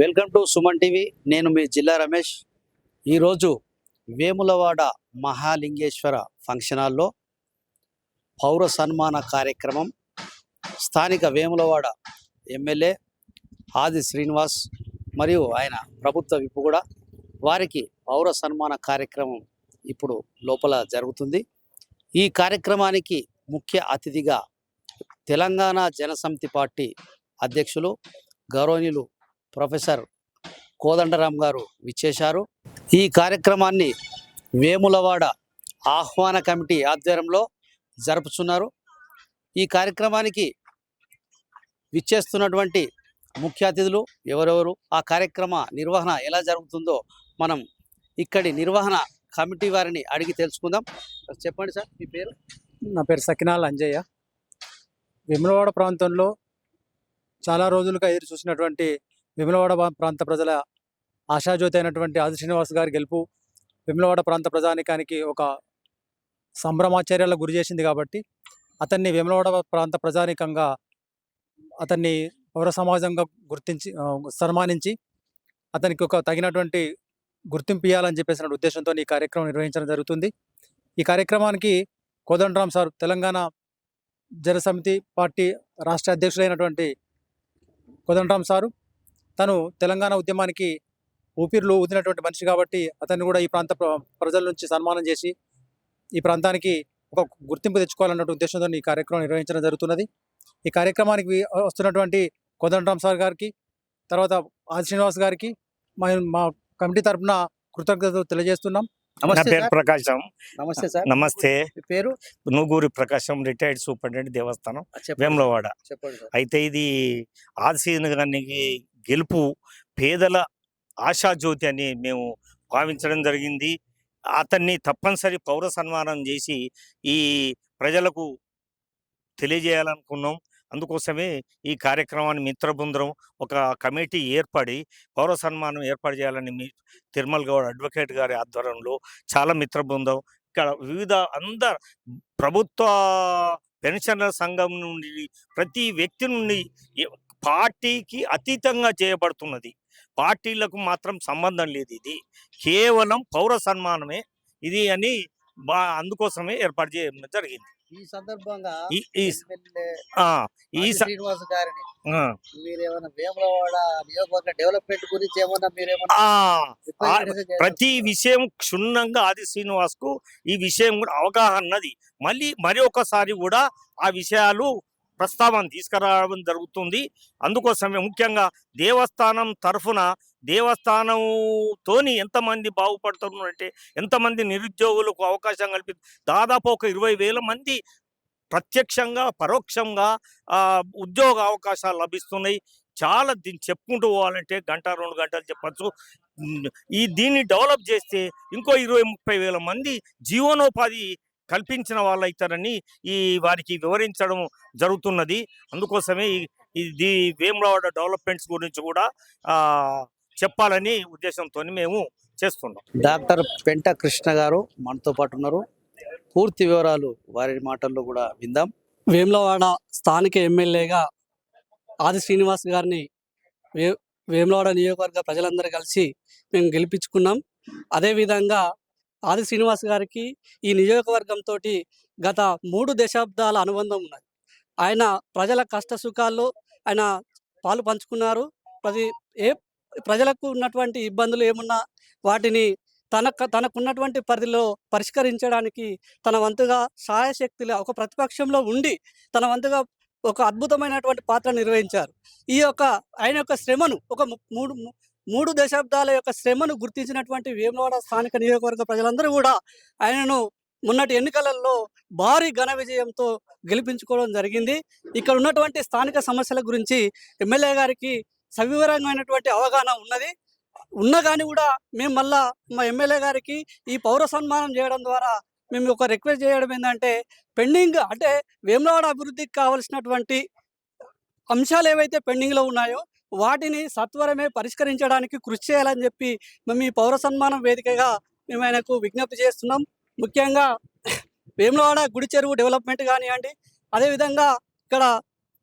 Welcome to Suman TV. నేను మీ జిల్లా రమేష్. ఈరోజు వేములవాడ మహాలింగేశ్వర ఫంక్షన్ హాల్లో పౌర సన్మాన కార్యక్రమం. స్థానిక వేములవాడ ఎమ్మెల్యే ఆది శ్రీనివాస్ మరియు ఆయన ప్రభుత్వ విప్పు కూడా వారికి పౌర సన్మాన కార్యక్రమం ఇప్పుడు లోపల జరుగుతుంది. ఈ కార్యక్రమానికి ముఖ్య అతిథిగా తెలంగాణ జనసమితి పార్టీ అధ్యక్షులు గౌరవనీయులు ప్రొఫెసర్ కోదండరాం గారు విచ్చేశారు. ఈ కార్యక్రమాన్ని వేములవాడ ఆహ్వాన కమిటీ ఆధ్వర్యంలో జరుపుతున్నారు ఈ కార్యక్రమానికి విచ్చేస్తున్నటువంటి ముఖ్య అతిథులు ఎవరెవరు ఆ కార్యక్రమ నిర్వహణ ఎలా జరుగుతుందో మనం ఇక్కడి నిర్వహణ కమిటీ వారిని అడిగి తెలుసుకుందాం. చెప్పండి సార్ మీ పేరు? నా పేరు సకినాల్ అంజయ్య. విమలవాడ ప్రాంతంలో చాలా రోజులుగా ఎదురు చూసినటువంటి విమలవాడ ప్రాంత ప్రజల ఆశాజ్యోతి అయినటువంటి ఆది శ్రీనివాస్ గారి గెలుపు విమలవాడ ప్రాంత ప్రజానికానికి ఒక సంభ్రమాచార్యాలకు గురి చేసింది కాబట్టి అతన్ని విమలవాడ ప్రాంత ప్రజానికంగా అతన్ని పౌర సమాజంగా గుర్తించి సన్మానించి అతనికి ఒక తగినటువంటి గుర్తింపు ఇవ్వాలని చెప్పేసిన ఉద్దేశంతో ఈ కార్యక్రమం నిర్వహించడం జరుగుతుంది. ఈ కార్యక్రమానికి కోదండరామ్ సార్ తెలంగాణ జనసమితి పార్టీ రాష్ట్ర అధ్యక్షుడైనటువంటి కోదండరామ్ సారు తను తెలంగాణ ఉద్యమానికి ఊపిరిలో ఊదినటువంటి మనిషి కాబట్టి అతన్ని కూడా ఈ ప్రాంత ప్ర- ప్రజల నుంచి సన్మానం చేసి ఈ ప్రాంతానికి ఒక గుర్తింపు తెచ్చుకోవాలన్న ఉద్దేశంతో ఈ కార్యక్రమం నిర్వహించడం జరుగుతున్నది. ఈ కార్యక్రమానికి వస్తున్నటువంటి కోదండరాం సార్ గారికి తర్వాత ఆది శ్రీనివాస్ గారికి మా మా కమిటీ తరపున కృతజ్ఞతలు తెలియజేస్తున్నాం. నమస్తే ప్రకాశం. నమస్తే సార్. నమస్తే. పేరు? నూగూరి ప్రకాశం రిటైర్డ్ సూపరింటెండెంట్ దేవస్థానం వేములవాడ. అయితే ఇది ఆదిశీన గారికి గెలుపు పేదల ఆశాజ్యోతి అని మేము భావించడం జరిగింది. అతన్ని తప్పనిసరి పౌర సన్మానం చేసి ఈ ప్రజలకు తెలియజేయాలనుకున్నాం. అందుకోసమే ఈ కార్యక్రమాన్ని మిత్ర బృందం ఒక కమిటీ ఏర్పడి పౌర సన్మానం ఏర్పాటు చేయాలని మీ తిరుమల గౌడ్ అడ్వకేట్ గారి ఆధ్వర్యంలో చాలా మిత్ర బృందం ఇక్కడ వివిధ అందరు ప్రభుత్వ పెన్షనర్ సంఘం నుండి ప్రతి వ్యక్తి నుండి పార్టీకి అతీతంగా చేయబడుతున్నది. పార్టీలకు మాత్రం సంబంధం లేదు ఇది. కేవలం పౌర సన్మానమే ఇది అని బా అందుకోసమే ఏర్పాటు చేయడం జరిగింది. ఈ సందర్భంగా ఈ శ్రీనివాస్ గారిని ఆ, మీరేమైనా వేములవాడ నియోజకవర్గ డెవలప్మెంట్ గురించి ఏమన్నా మీరేమన్నా ప్రతి విషయం క్షుణ్ణంగా ఆది శ్రీనివాస్కు ఈ విషయం కూడా అవగాహన ఉన్నది. మళ్ళీ మరి ఒకసారి కూడా ఆ విషయాలు ప్రస్తావన తీసుకురావడం జరుగుతుంది. అందుకోసమే ముఖ్యంగా దేవస్థానం తరఫున దేవస్థానంతోని ఎంతమంది బాగుపడుతున్నారంటే ఎంతమంది నిరుద్యోగులకు అవకాశం కల్పి దాదాపు ఒక ఇరవై వేల మంది ప్రత్యక్షంగా పరోక్షంగా ఉద్యోగ అవకాశాలు లభిస్తున్నాయి. చాలా దీన్ని చెప్పుకుంటూ పోవాలంటే గంట రెండు గంటలు చెప్పచ్చు. ఈ దీన్ని డెవలప్ చేస్తే ఇంకో ఇరవై ముప్పై వేల మంది జీవనోపాధి కల్పించిన వాళ్ళు అవుతారని ఈ వారికి వివరించడం జరుగుతున్నది. అందుకోసమే ఈ- ఇది వేములవాడ డెవలప్మెంట్స్ గురించి కూడా ఆ, చెప్పాలని ఉద్దేశంతో మేము చేస్తున్నాం. డాక్టర్ పెంట కృష్ణ గారు మనతో పాటు ఉన్నారు. పూర్తి వివరాలు వారి మాటల్లో కూడా విందాం. వేములవాడ స్థానిక ఎమ్మెల్యేగా ఆది శ్రీనివాస్ గారిని వే వేములవాడ నియోజకవర్గ ప్రజలందరూ కలిసి మేము గెలిపించుకున్నాం. అదేవిధంగా ఆది శ్రీనివాస్ గారికి ఈ నియోజకవర్గంతో గత మూడు దశాబ్దాల అనుబంధం ఉన్నది. ఆయన ప్రజల కష్ట సుఖాల్లో ఆయన పాలు పంచుకున్నారు. ప్రతి ఏ ప్రజలకు ఉన్నటువంటి ఇబ్బందులు ఏమున్నా వాటిని తన తనకున్నటువంటి పరిధిలో పరిష్కరించడానికి తన వంతుగా సహాయశక్తిలో ఒక ప్రతిపక్షంలో ఉండి తన వంతుగా ఒక అద్భుతమైనటువంటి పాత్ర నిర్వహించారు. ఈ యొక్క ఆయన యొక్క శ్రమను ఒక మూడు మూడు దశాబ్దాల యొక్క శ్రమను గుర్తించినటువంటి వేములవాడ స్థానిక నియోజకవర్గ ప్రజలందరూ కూడా ఆయనను మొన్నటి ఎన్నికలలో భారీ ఘన విజయంతో గెలిపించుకోవడం జరిగింది. ఇక్కడ ఉన్నటువంటి స్థానిక సమస్యల గురించి ఎమ్మెల్యే గారికి సవివరమైనటువంటి అవగాహన ఉన్నది. ఉన్నా కానీ కూడా మేము మళ్ళా మా ఎమ్మెల్యే గారికి ఈ పౌర సన్మానం చేయడం ద్వారా మేము ఒక రిక్వెస్ట్ చేయడం ఏంటంటే పెండింగ్ అంటే వేములవాడ అభివృద్ధికి కావలసినటువంటి అంశాలు ఏవైతే పెండింగ్లో ఉన్నాయో వాటిని సత్వరమే పరిష్కరించడానికి కృషి చేయాలని చెప్పి మేము ఈ పౌర సన్మానం వేదికగా మేము ఆయనకు విజ్ఞప్తి చేస్తున్నాం. ముఖ్యంగా వేములవాడ గుడి చెరువు డెవలప్మెంట్ కానివ్వండి అదేవిధంగా ఇక్కడ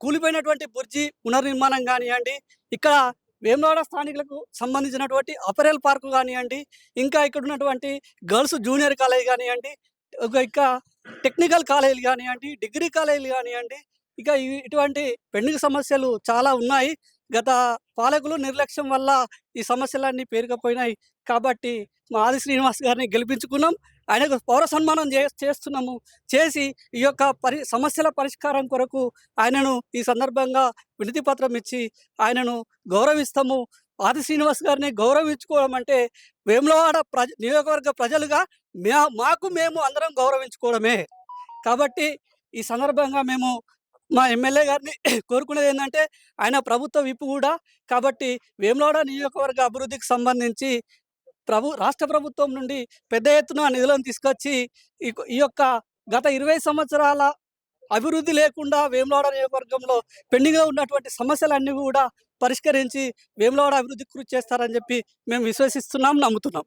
కూలిపోయినటువంటి బుర్జి పునర్నిర్మాణం కానివ్వండి ఇక్కడ వేములవాడ స్థానికులకు సంబంధించినటువంటి అపరెల్ పార్కు కానివ్వండి ఇంకా ఇక్కడ ఉన్నటువంటి గర్ల్స్ జూనియర్ కాలేజ్ కానివ్వండి ఇంకా టెక్నికల్ కాలేజీలు కానివ్వండి డిగ్రీ కాలేజీలు కానివ్వండి ఇక ఇటువంటి పెండింగ్ సమస్యలు చాలా ఉన్నాయి. గత పాలకులు నిర్లక్ష్యం వల్ల ఈ సమస్యలన్నీ పేరుకపోయినాయి. కాబట్టి మా ఆది శ్రీనివాస్ గారిని గెలిపించుకున్నాం. ఆయనకు పౌర సన్మానం చే చేస్తున్నాము. చేసి ఈ యొక్క పరి సమస్యల పరిష్కారం కొరకు ఆయనను ఈ సందర్భంగా వినతి పత్రం ఇచ్చి ఆయనను గౌరవిస్తాము. ఆది శ్రీనివాస్ గారిని గౌరవించుకోవడం అంటే వేములవాడ ప్రజ నియోజకవర్గ ప్రజలుగా మే మాకు మేము అందరం గౌరవించుకోవడమే. కాబట్టి ఈ సందర్భంగా మేము మా ఎమ్మెల్యే గారిని కోరుకునేది ఏంటంటే ఆయన ప్రభుత్వ విప్పు కూడా కాబట్టి వేములవాడ నియోజకవర్గ అభివృద్ధికి సంబంధించి ప్రభు రాష్ట్ర ప్రభుత్వం నుండి పెద్ద ఎత్తున నిధులను తీసుకొచ్చి ఈ ఈ యొక్క గత ఇరవై సంవత్సరాల అభివృద్ధి లేకుండా వేములవాడ నియోజకవర్గంలో పెండింగ్గా ఉన్నటువంటి సమస్యలన్నీ కూడా పరిష్కరించి వేములవాడ అభివృద్ధి కృషి చేస్తారని చెప్పి మేము విశ్వసిస్తున్నాం నమ్ముతున్నాం.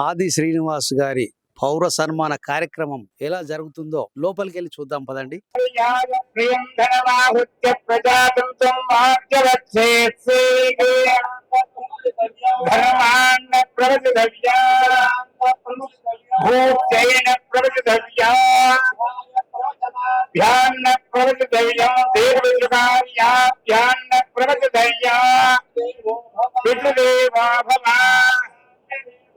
ఆది శ్రీనివాస్ గారి పౌర సన్మాన కార్యక్రమం ఎలా జరుగుతుందో లోపలికి వెళ్ళి చూద్దాం పదండి. ప్రియం ధనమాహుత్య ప్రజాతంత్రం వాక్యవచ్చేత్సే ధర్మాన్న ప్రవచితవ్యా భూక్షయన ప్రవచితవ్యా ధ్యాన్న ప్రవచితవ్యం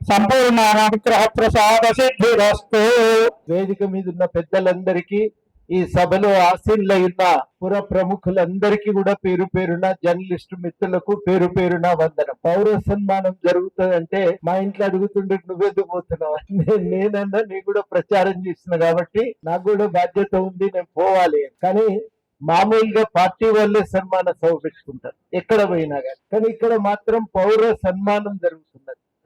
సంపూర్ణ అనుగ్రహ ప్రసాద సిద్ధిరస్తు. వేదిక మీద ఉన్న పెద్దలందరికీ ఈ సభలో ఆసీనులై ఉన్న పుర ప్రముఖులందరికీ కూడా పేరు పేరున జర్నలిస్ట్ మిత్రులకు పేరు పేరున వందన. పౌర సన్మానం జరుగుతుందంటే మా ఇంట్లో అడుగుతుండే నువ్వెందుకు పోతున్నావు? నేనన్నా నీ కూడా ప్రచారం చేసిన కాబట్టి నాకు కూడా బాధ్యత ఉంది నేను పోవాలి. కానీ మామూలుగా పార్టీ వాళ్ళే సన్మాన సభ పెట్టుకుంటారు ఎక్కడ పోయినా కానీ. కానీ ఇక్కడ మాత్రం పౌర సన్మానం జరుగుతుంది.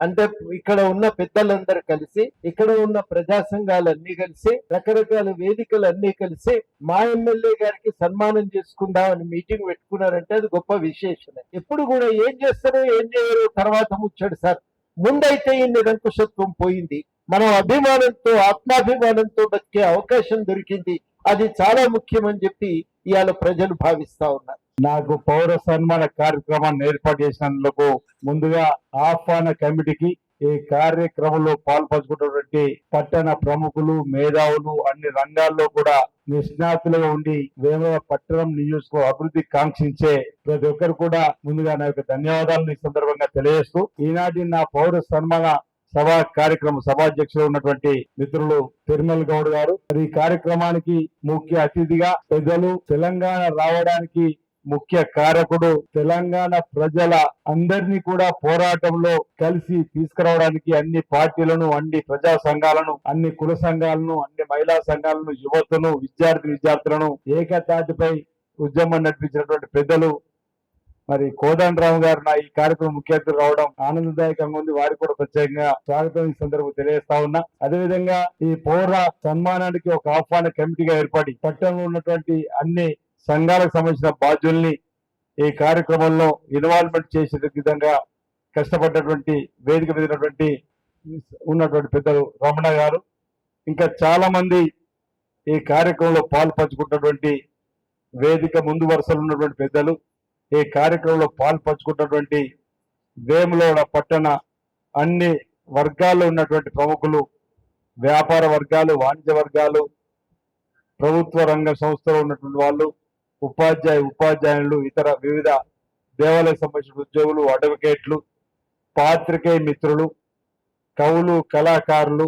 అంటే ఇక్కడ ఉన్న పెద్దలందరూ కలిసి ఇక్కడ ఉన్న ప్రజా సంఘాలన్నీ కలిసి రకరకాల వేదికలు అన్ని కలిసి మా ఎమ్మెల్యే గారికి సన్మానం చేసుకుందాం అని మీటింగ్ పెట్టుకున్నారంటే అది గొప్ప విశేషమే. ఎప్పుడు కూడా ఏం చేస్తారో ఏం చేయరు తర్వాత ముచ్చాడు సార్. ముందైతే ఈ నిరంకుశత్వం పోయింది. మనం అభిమానంతో ఆత్మాభిమానంతో బతికే అవకాశం దొరికింది. అది చాలా ముఖ్యమని చెప్పి ఇవాళ ప్రజలు భావిస్తా ఉన్నారు. నాకు పౌర సన్మాన కార్యక్రమాన్ని ఏర్పాటు చేసినందుకు ముందుగా ఆహ్వాన కమిటీకి ఈ కార్యక్రమంలో పాల్పంచుకున్నటువంటి పట్టణ ప్రముఖులు మేధావులు అన్ని రంగాల్లో కూడా నిష్ణాతులుగా ఉండి వేమవ పట్టణం నియోజకవర్గ అభివృద్ధి కాంక్షించే ప్రతి ఒక్కరు కూడా ముందుగా నా యొక్క ధన్యవాదాలను ఈ సందర్భంగా తెలియజేస్తూ ఈనాటి నా పౌర సన్మాన సభా కార్యక్రమం సభాధ్యక్షులు ఉన్నటువంటి మిత్రులు తిరుమల్ గౌడ్ గారు. ఈ కార్యక్రమానికి ముఖ్య అతిథిగా పెద్దలు తెలంగాణ రావడానికి ముఖ్య కారకుడు తెలంగాణ ప్రజల అందరినీ కూడా పోరాటంలో కలిసి తీసుకురావడానికి అన్ని పార్టీలను అన్ని ప్రజా సంఘాలను అన్ని కుల సంఘాలను అన్ని మహిళా సంఘాలను యువతను విద్యార్థి విద్యార్థులను ఏకతాటిపై ఉద్యమం నడిపించినటువంటి పెద్దలు మరి కోదండరావు గారు నా ఈ కార్యక్రమం ముఖ్య అతిథులు రావడం ఆనందదాయకంగా ఉంది. వారికి కూడా ప్రత్యేకంగా స్వాగతం ఈ సందర్భంగా తెలియజేస్తా ఉన్నా. అదేవిధంగా ఈ పౌర సన్మానానికి ఒక ఆహ్వాన కమిటీగా ఏర్పడి పట్టణంలో ఉన్నటువంటి అన్ని సంఘాలకు సంబంధించిన బాధ్యుల్ని ఈ కార్యక్రమంలో ఇన్వాల్వ్మెంట్ చేసే విధంగా కష్టపడ్డటువంటి వేదిక మీదటువంటి ఉన్నటువంటి పెద్దలు రమణ గారు ఇంకా చాలా మంది ఈ కార్యక్రమంలో పాలు పంచుకుంటున్నటువంటి వేదిక ముందు వరుసలో ఉన్నటువంటి పెద్దలు ఈ కార్యక్రమంలో పాలు పంచుకుంటున్నటువంటి పట్టణ అన్ని వర్గాల్లో ఉన్నటువంటి ప్రముఖులు వ్యాపార వర్గాలు వాణిజ్య వర్గాలు ప్రభుత్వ రంగ సంస్థలో ఉన్నటువంటి వాళ్ళు ఉపాధ్యాయ ఉపాధ్యాయులు ఇతర వివిధ దేవాలయ సంబంధించిన ఉద్యోగులు అడ్వకేట్లు పాత్రికేయ మిత్రులు కవులు కళాకారులు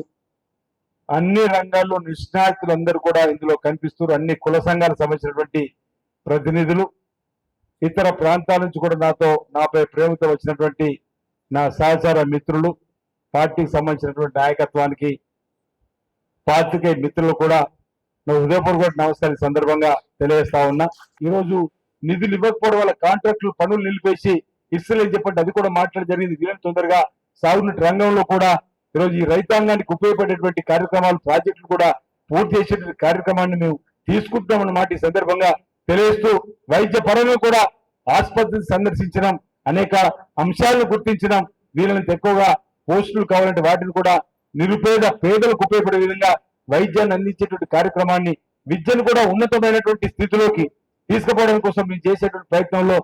అన్ని రంగాల్లో నిష్ణాతులందరూ కూడా ఇందులో కనిపిస్తున్నారు. అన్ని కుల సంఘాలకు సంబంధించినటువంటి ప్రతినిధులు. ఇతర ప్రాంతాల నుంచి కూడా నాతో నాపై ప్రేమతో వచ్చినటువంటి నా సహచార మిత్రులు పార్టీకి సంబంధించినటువంటి నాయకత్వానికి పాత్రికేయ మిత్రులు కూడా నా హృదయపూర్వక నమస్కారం సందర్భంగా తెలియజేస్తా ఉన్నా. ఈరోజు నిధులు ఇవ్వకపోవడం వల్ల కాంట్రాక్టులు పనులు నిలిపేసి ఇస్తలేని చెప్పండి అది కూడా మాట్లాడడం జరిగింది. వీళ్ళని తొందరగా సాగునీటి రంగంలో కూడా ఈరోజు ఈ రైతాంగానికి ఉపయోగపడేటువంటి కార్యక్రమాలు ప్రాజెక్టులు కూడా పూర్తి చేసేటువంటి కార్యక్రమాన్ని మేము తీసుకుంటున్నామన్నమాట ఈ సందర్భంగా తెలియజేస్తూ వైద్య పరంగా కూడా ఆసుపత్రిని సందర్శించడం అనేక అంశాలను గుర్తించడం వీళ్ళని ఎక్కువగా పోస్టులు కావాలంటే వాటిని కూడా నిరుపేద పేదలకు ఉపయోగపడే విధంగా వైద్యాన్ని అందించేటువంటి కార్యక్రమాన్ని విద్యను కూడా ఉన్నతమైనటువంటి స్థితిలోకి తీసుకుపోవడం కోసం మేము చేసేటువంటి ప్రయత్నంలో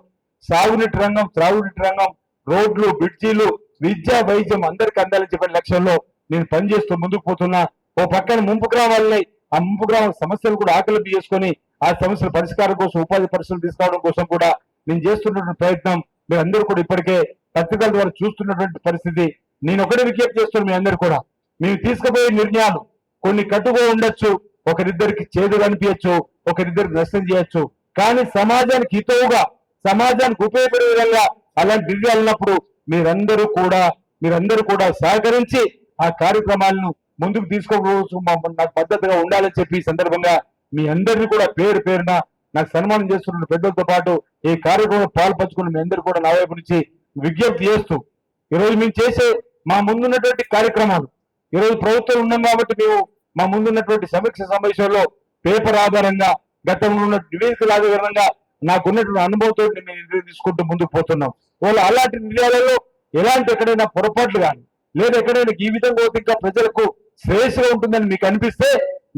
సాగునీటి రంగం త్రాగునీటి రంగం రోడ్లు బ్రిడ్జీలు విద్య వైద్యం అందరికి అందాలని చెప్పిన లక్ష్యంలో నేను పనిచేస్తూ ముందుకు పోతున్నా. ఓ పక్కన ముంపు గ్రామాలని ఆ ముంపు గ్రామాల సమస్యలు కూడా ఆకలింపు చేసుకొని ఆ సమస్యల పరిష్కారం కోసం ఉపాధి పరిస్థితులు తీసుకోవడం కోసం కూడా నేను చేస్తున్నటువంటి ప్రయత్నం. మీరందరూ కూడా ఇప్పటికే పత్రికల ద్వారా చూస్తున్నటువంటి పరిస్థితి. నేను ఒకటే విజ్ఞప్తి చేస్తున్నాను మీ అందరు కూడా. మేము తీసుకుపోయే నిర్ణయాలు కొన్ని కట్టుగా ఉండొచ్చు ఒకరిద్దరికి చేదు కనిపించచ్చు ఒకరిద్దరికి నష్టం చేయొచ్చు. కానీ సమాజానికి హితవుగా సమాజానికి ఉపయోగపడే విధంగా అలాంటి నిర్ణయాలు ఉన్నప్పుడు మీరందరూ కూడా మీరందరూ కూడా సహకరించి ఆ కార్యక్రమాలను ముందుకు తీసుకోవచ్చు నాకు పద్ధతిగా ఉండాలని చెప్పి ఈ సందర్భంగా మీ అందరినీ కూడా పేరు పేరున నాకు సన్మానం చేస్తున్న పెద్దలతో పాటు ఈ కార్యక్రమం పాల్పంచుకున్న మీ అందరూ కూడా నా వైపు నుంచి విజ్ఞప్తి చేస్తూ ఈరోజు మేము చేసే మా ముందున్నటువంటి కార్యక్రమాలు ఈరోజు ప్రభుత్వం ఉన్నాం కాబట్టి మేము మా ముందున్నటువంటి సమీక్ష సమావేశంలో పేపర్ ఆధారంగా గతంలో ఉన్న నివేదికల ఆధారంగా నాకున్నటువంటి అనుభవంతో మేము నిర్ణయం తీసుకుంటూ ముందుకు పోతున్నాం. వాళ్ళు అలాంటి నిర్ణయాలలో ఎలాంటి ఎక్కడైనా పొరపాట్లు కానీ లేదా ఎక్కడైనా ఈ విధంగా పోతే ఇంకా ప్రజలకు శ్రేయస్సుగా ఉంటుందని మీకు అనిపిస్తే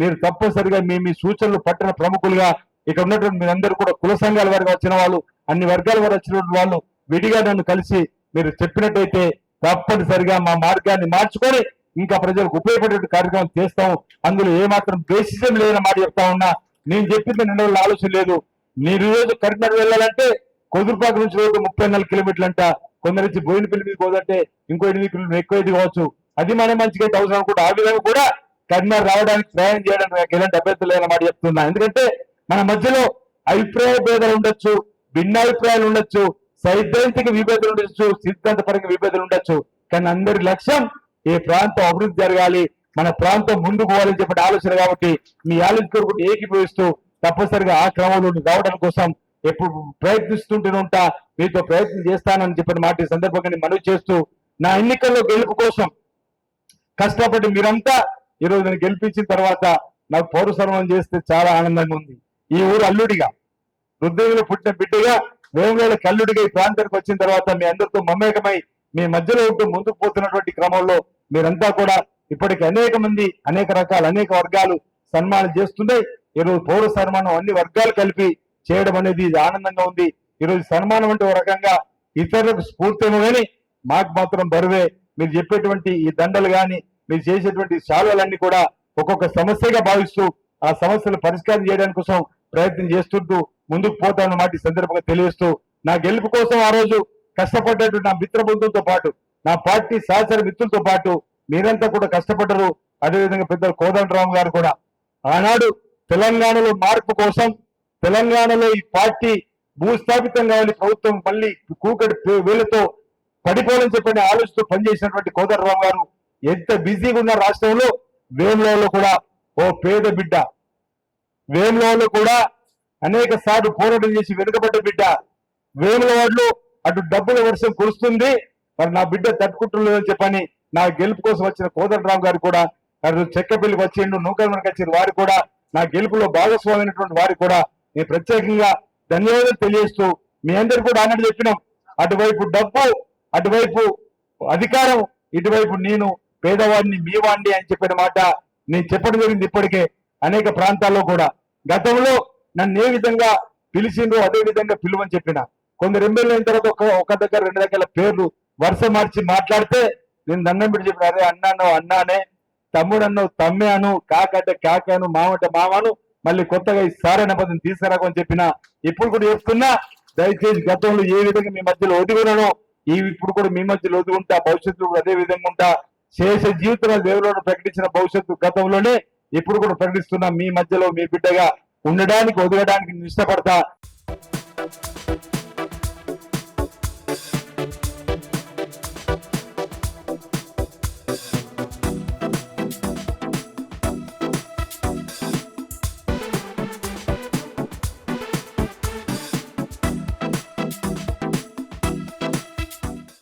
మీరు తప్పనిసరిగా మీ మీ సూచనలు పట్టణ ప్రముఖులుగా ఇక్కడ ఉన్నటువంటి మీరందరూ కూడా కుల సంఘాల వారికి వచ్చిన వాళ్ళు అన్ని వర్గాల వారు వచ్చినటువంటి వాళ్ళు విడిగా నన్ను కలిసి మీరు చెప్పినట్టయితే తప్పనిసరిగా మా మార్గాన్ని మార్చుకొని ఇంకా ప్రజలకు ఉపయోగపడే కార్యక్రమం చేస్తాం అందులో ఏమాత్రం బేసిజం లేదని మాట చెప్తా ఉన్నా నేను చెప్పింది నిన్న ఆలోచన లేదు. మీరు ఈ రోజు కరీంనగర్ వెళ్ళాలంటే కొదురుపాక నుంచి రోడ్డు ముప్పై నాలుగు కిలోమీటర్లు అంట. కొందరు నుంచి బోయినపల్లి మీద పోదంటే ఇంకో ఎనిమిది కిలోమీటర్లు ఎక్కువ ఇది కావచ్చు. అది మన మంచిగా అవసరం కూడా ఆ విధంగా కూడా కరీంనగర్ రావడానికి ప్రయాణం చేయడానికి ఎలాంటి అభ్యర్థులు లేని మాట చెప్తున్నా. ఎందుకంటే మన మధ్యలో అభిప్రాయ భేదాలు ఉండొచ్చు భిన్నాభిప్రాయాలు ఉండొచ్చు సైద్ధాంతిక విభేదాలు ఉండొచ్చు సిద్ధాంతపరంగా విభేదాలు ఉండొచ్చు. కానీ అందరి లక్ష్యం ఈ ప్రాంతం అభివృద్ధి జరగాలి మన ప్రాంతం ముందుకు పోవాలని చెప్పిన ఆలోచన కాబట్టి మీ ఆలోచన కొరకు ఏకీభవిస్తూ తప్పనిసరిగా ఆ క్రమంలో రావడం కోసం ఎప్పుడు ప్రయత్నిస్తుంటూనే ఉంటా. మీతో ప్రయత్నం చేస్తానని చెప్పిన మాట ఈ సందర్భంగా మనవి చేస్తూ నా ఎన్నికల్లో గెలుపు కోసం కష్టపడి మీరంతా ఈరోజు నేను గెలిపించిన తర్వాత నాకు పౌరసర్వం చేస్తే చాలా ఆనందంగా ఉంది. ఈ ఊరు అల్లుడిగా రుద్రంలో పుట్టిన బిడ్డగా వేమవేళ కల్లుడిగా ఈ ప్రాంతానికి వచ్చిన తర్వాత మీ అందరితో మమేకమై మీ మధ్యలో ఉంటూ ముందుకు పోతున్నటువంటి క్రమంలో మీరంతా కూడా ఇప్పటికి అనేక మంది అనేక రకాల అనేక వర్గాలు సన్మానం చేస్తుండే. ఈరోజు పౌర సన్మానం అన్ని వర్గాలు కలిపి చేయడం అనేది ఇది ఆనందంగా ఉంది. ఈరోజు సన్మానం అంటే ఒక రకంగా ఇతరులకు స్ఫూర్తేమో కానీ మాకు మాత్రం బరువే. మీరు చెప్పేటువంటి ఈ దండలు కానీ మీరు చేసేటువంటి శాలువలన్నీ కూడా ఒక్కొక్క సమస్యగా భావిస్తూ ఆ సమస్యలు పరిష్కారం చేయడానికి కోసం ప్రయత్నం చేస్తుంటూ ముందుకు పోతానన్నమాట ఈ సందర్భంగా తెలియజేస్తూ. నా గెలుపు కోసం ఆ రోజు కష్టపడ్డటువంటి నా మిత్ర బృందంతో పాటు నా పార్టీ సహచర మిత్రులతో పాటు మీరంతా కూడా కష్టపడ్డరు. అదేవిధంగా పెద్దలు కోదండరావు గారు కూడా. ఆనాడు తెలంగాణలో మార్పు కోసం తెలంగాణలో ఈ పార్టీ భూస్థాపితం కావాలి ప్రభుత్వం మళ్ళీ కూకటి వీళ్ళతో పడిపోవాలని చెప్పని ఆలోచిస్తూ పనిచేసినటువంటి కోదండరావు గారు ఎంత బిజీగా ఉన్న రాష్ట్రంలో. వేములలో కూడా ఓ పేద బిడ్డ. వేములలో కూడా అనేక సార్లు పోరాటం చేసి వెనుకబడ్డ బిడ్డ. వేములవాడలో అటు డబ్బుల వర్షం కురుస్తుంది. మరి నా బిడ్డ తట్టుకుంటున్నదని చెప్పని నా గెలుపు కోసం వచ్చిన కోదండరామ్ గారు కూడా అటు చెక్కపల్లికి వచ్చిండు నూకల్మనికి వచ్చిన వారు కూడా నా గెలుపులో భాగస్వామైనటువంటి వారికి కూడా నేను ప్రత్యేకంగా ధన్యవాదాలు తెలియజేస్తూ మీ అందరు కూడా అన్నట్టు చెప్పినాం. అటువైపు డబ్బు అటువైపు అధికారం ఇటువైపు నేను పేదవాడిని మీ వాడిని అని చెప్పిన మాట నేను చెప్పడం జరిగింది ఇప్పటికే అనేక ప్రాంతాల్లో కూడా. గతంలో నన్ను ఏ విధంగా పిలిచిందో అదే విధంగా పిలువని చెప్పిన. కొందరు ఎమ్మెల్యే అయిన తర్వాత ఒక ఒక దగ్గర రెండు దగ్గర పేర్లు వరుస మార్చి మాట్లాడితే నేను దండం పెట్టి చెప్పిన అరే అన్నాను అన్నానే తమ్ముడు అన్నావు తమ్మే అను కాకంటే కాకాను మామంటే మామను మళ్ళీ కొత్తగా ఈ సారైన పదం తీసుకురాకని చెప్పిన ఇప్పుడు కూడా చెప్తున్నా దయచేసి గతంలో ఏ విధంగా మీ మధ్యలో ఒదిగునో ఈ ఇప్పుడు కూడా మీ మధ్యలో ఒదుగుంటా భవిష్యత్తు అదే విధంగా ఉంటా శేష జీవితంలో దేవుడు ప్రకటించిన భవిష్యత్తు గతంలోనే ఇప్పుడు కూడా ప్రకటిస్తున్నా మీ మధ్యలో మీ బిడ్డగా ఉండడానికి వదలడానికి నేను ఇష్టపడతా.